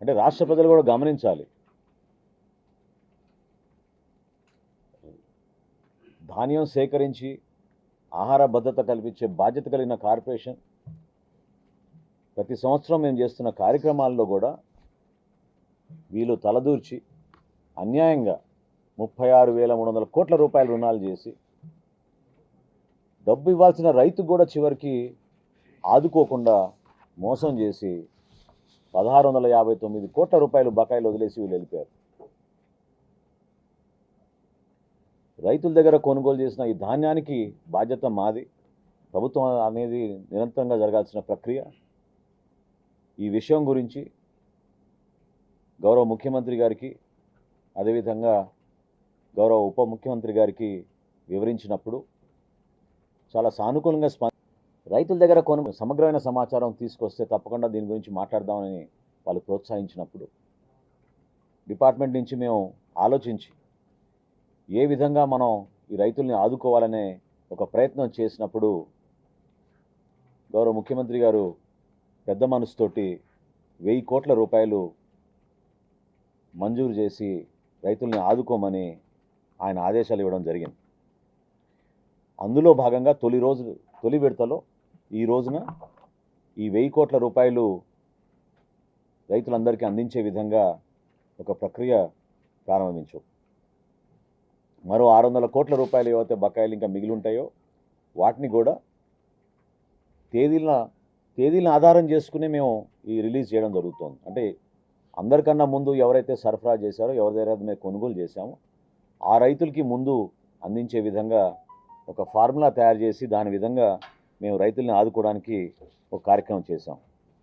అంటే రాష్ట్ర ప్రజలు కూడా గమనించాలి. ధాన్యం సేకరించి ఆహార భద్రత కల్పించే బాధ్యత కలిగిన కార్పొరేషన్. ప్రతి సంవత్సరం మేము చేస్తున్న కార్యక్రమాల్లో కూడా వీళ్ళు తలదూర్చి అన్యాయంగా ముప్పై ఆరు వేల మూడు వందల కోట్ల రూపాయలు రుణాలు చేసి డబ్బు ఇవ్వాల్సిన రైతు కూడా చివరికి ఆదుకోకుండా మోసం చేసి పదహారు వందల యాభై తొమ్మిది కోట్ల రూపాయలు బకాయిలు వదిలేసి వీళ్ళు వెళ్ళిపోయారు. రైతుల దగ్గర కొనుగోలు చేసిన ఈ ధాన్యానికి బాధ్యత మాది. ప్రభుత్వం అనేది నిరంతరంగా జరగాల్సిన ప్రక్రియ. ఈ విషయం గురించి గౌరవ ముఖ్యమంత్రి గారికి అదేవిధంగా గౌరవ ఉప ముఖ్యమంత్రి గారికి వివరించినప్పుడు చాలా సానుకూలంగా స్పంద రైతుల దగ్గర కొను సమగ్రమైన సమాచారం తీసుకొస్తే తప్పకుండా దీని గురించి మాట్లాడదామని వాళ్ళు ప్రోత్సహించినప్పుడు డిపార్ట్మెంట్ నుంచి మేము ఆలోచించి ఏ విధంగా మనం ఈ రైతుల్ని ఆదుకోవాలనే ఒక ప్రయత్నం చేసినప్పుడు గౌరవ ముఖ్యమంత్రి గారు పెద్ద మనసుతోటి వెయ్యి కోట్ల రూపాయలు మంజూరు చేసి రైతుల్ని ఆదుకోమని ఆయన ఆదేశాలు ఇవ్వడం జరిగింది. అందులో భాగంగా తొలి రోజు తొలి విడతలో ఈ రోజున ఈ వెయ్యి కోట్ల రూపాయలు రైతులందరికీ అందించే విధంగా ఒక ప్రక్రియ ప్రారంభించు. మరో ఆరు వందల కోట్ల రూపాయలు ఏవైతే బకాయిలు ఇంకా మిగిలి ఉంటాయో వాటిని కూడా తేదీల తేదీలను ఆధారం చేసుకుని మేము ఈ రిలీజ్ చేయడం జరుగుతుంది. అంటే అందరికన్నా ముందు ఎవరైతే సరఫరా చేశారో ఎవరి దగ్గర మేము కొనుగోలు చేశామో ఆ రైతులకి ముందు అందించే విధంగా ఒక ఫార్ములా తయారు చేసి దాని విధంగా మేము రైతుల్ని ఆదుకోవడానికి ఒక కార్యక్రమం చేశాం.